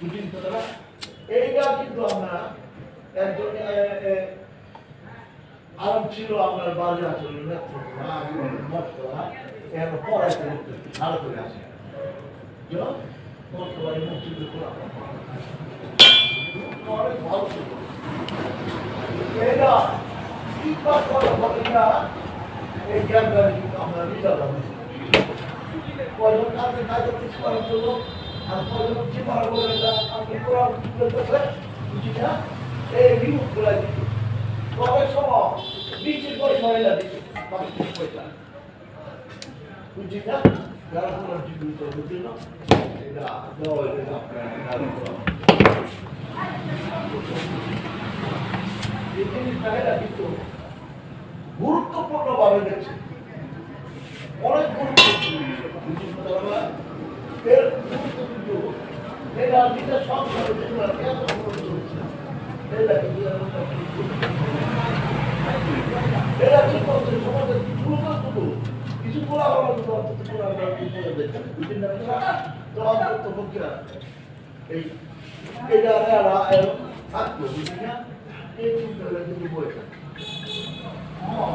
বুঝলেন তো আমরা একজন ছিল আপনার বাজে আসলে নেত্রকোনা পড়াইতে ভালো করে আসে। বর্তমানে মসজিদে অনেক ভালো ছিল। কাজ কিছু করার জন্য গুরুত্বপূর্ণ ভাবে দেখছে। অনেক গুরুত্বপূর্ণ কিছু পক্ষে এই এটা থাকতো না এই চিন্তা কিন্তু বইটা হ্যাঁ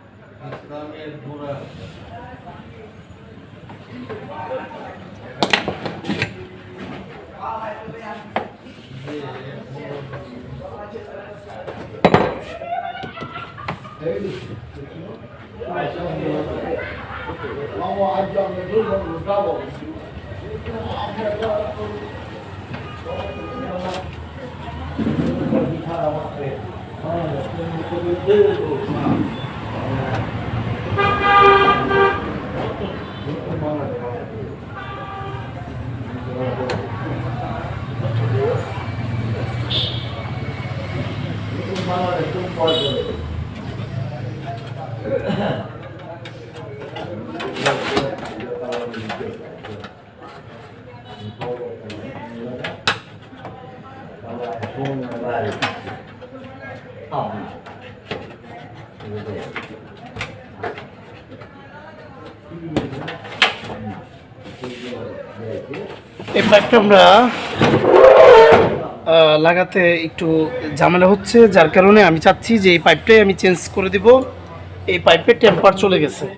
ইসলামের গোড়া Vamos a ayudarme, yo Oh. এই পাইপটা আমরা লাগাতে একটু ঝামেলা হচ্ছে, যার কারণে আমি চাচ্ছি যে এই পাইপটাই আমি চেঞ্জ করে দিব। এই পাইপের টেম্পার চলে গেছে।